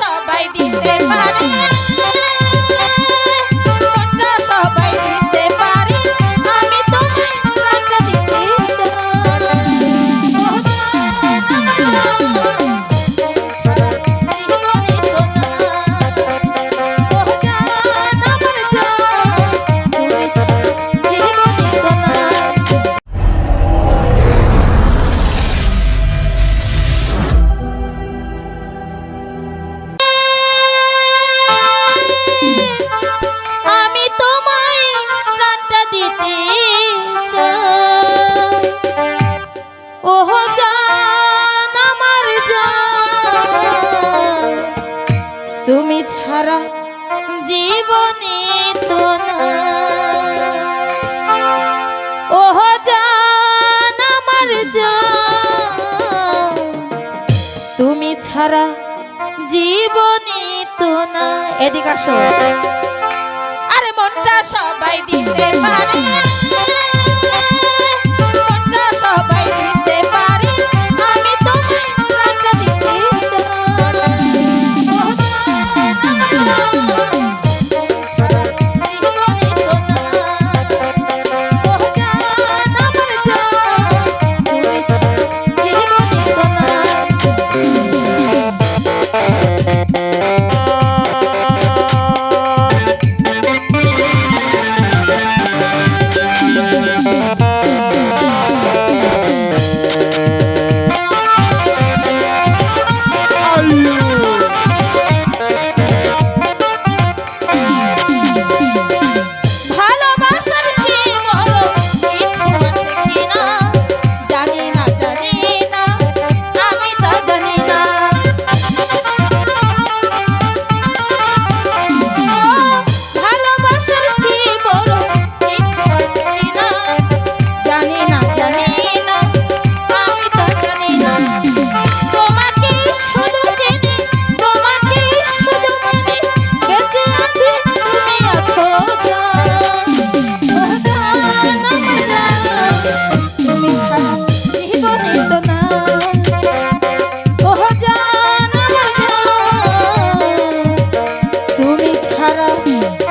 সবাই দিতে পারে। তুমি ছাড়া জীবনে তো না। তুমি ছাড়া জীবনে তো না। এদিকে আসো। আরে মনটা সবাই দিতে পারে। Mm-hmm.